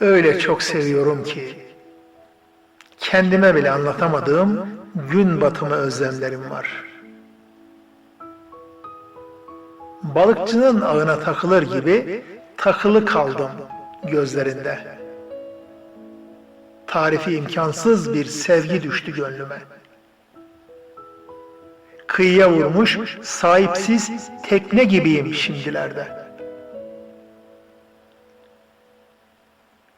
Öyle çok seviyorum ki kendime bile anlatamadığım gün batımı özlemlerim var. Balıkçının ağına takılır gibi takılı kaldım gözlerinde. Tarifi imkansız bir sevgi düştü gönlüme. Kıyıya vurmuş sahipsiz tekne gibiyim şimdilerde.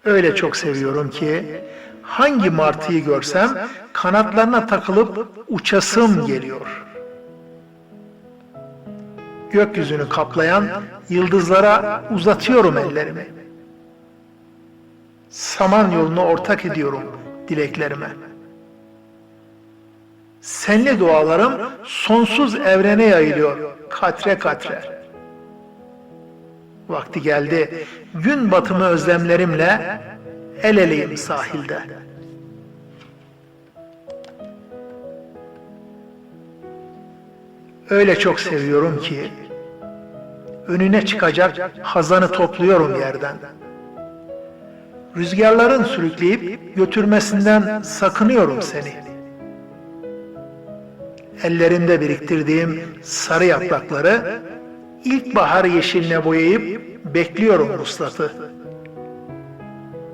Öyle çok seviyorum ki hangi martıyı görsem kanatlarına takılıp uçasım geliyor. Gökyüzünü kaplayan yıldızlara uzatıyorum ellerimi. Saman yolunu ortak ediyorum dileklerime. Senli dualarım sonsuz evrene yayılıyor katre katre. Vakti geldi, gün batımı özlemlerimle el eleyim sahilde. Öyle çok seviyorum ki, önüne çıkacak hazanı topluyorum yerden. Rüzgarların sürükleyip götürmesinden sakınıyorum seni. Ellerimde biriktirdiğim sarı yaprakları ilkbahar yeşiline boyayıp bekliyorum vuslatı.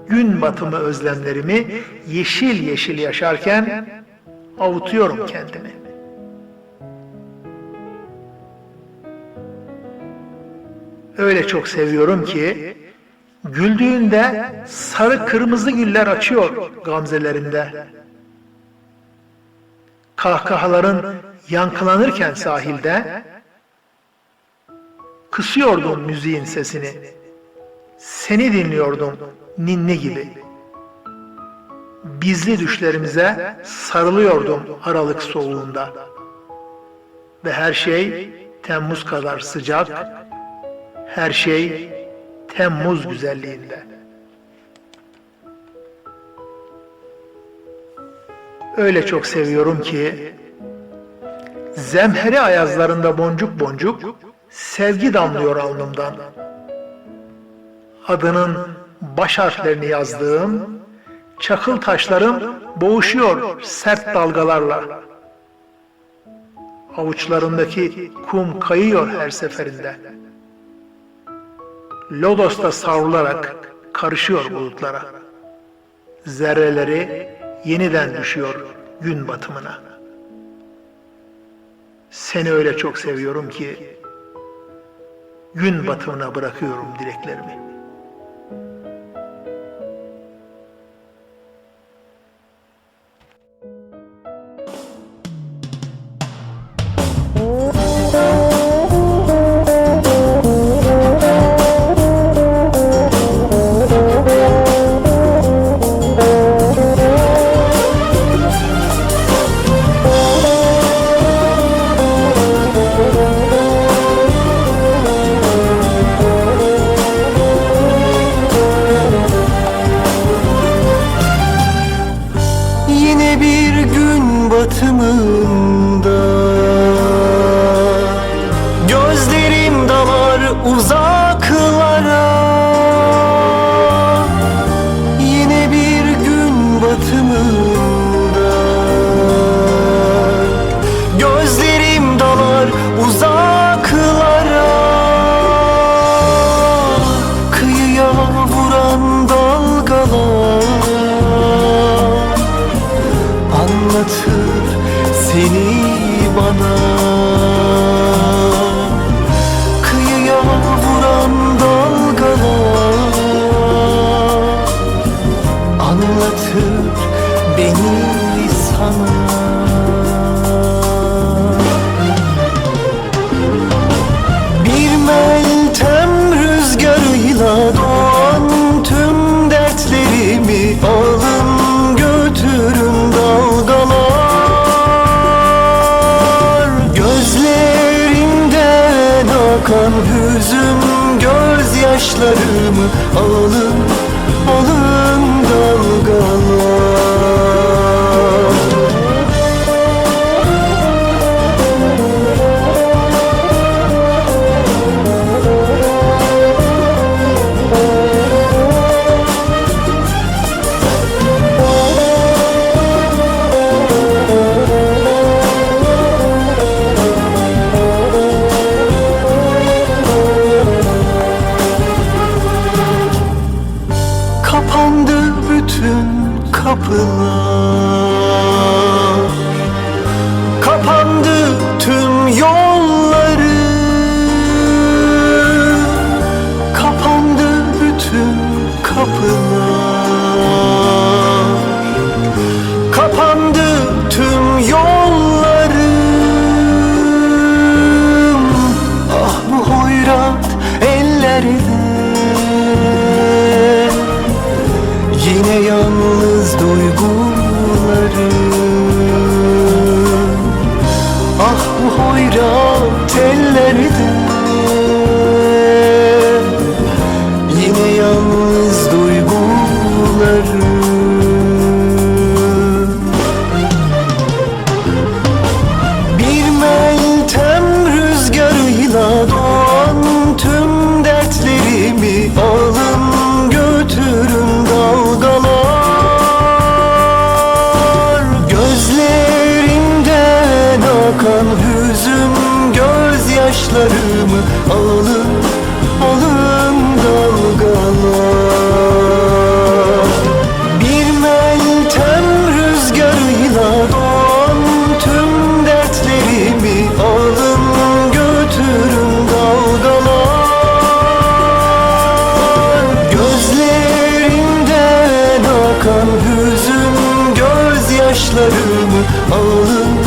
Gün batımı özlemlerimi yeşil yeşil yaşarken avutuyorum kendimi. Öyle çok seviyorum ki güldüğünde sarı kırmızı güller açıyor gamzelerinde. Kahkahaların yankılanırken sahilde kısıyordum müziğin sesini. Seni dinliyordum ninni gibi. Bizli düşlerimize sarılıyordum aralık soğuğunda. Ve her şey Temmuz kadar sıcak, her şey Temmuz güzelliğinde. Öyle çok seviyorum ki zemheri ayazlarında boncuk boncuk sevgi damlıyor alnımdan. Adının baş harflerini yazdığım çakıl taşlarım boğuşuyor sert dalgalarla. Avuçlarındaki kum kayıyor her seferinde. Lodos'ta savrularak karışıyor bulutlara. Zerreleri yeniden düşüyor gün batımına. Seni öyle çok seviyorum ki gün batımına bırakıyorum dileklerimi. Uzaklara Yine bir gün batımında gözyaşlarımı alın alın kapılar Kapandı tüm yolları. Kapandı bütün kapılar Kapandı tüm yollarım. Ah bu hoyrat ellerde Yine yalnız duygularım alın alın dalgalar. Gözyaşlarımı alın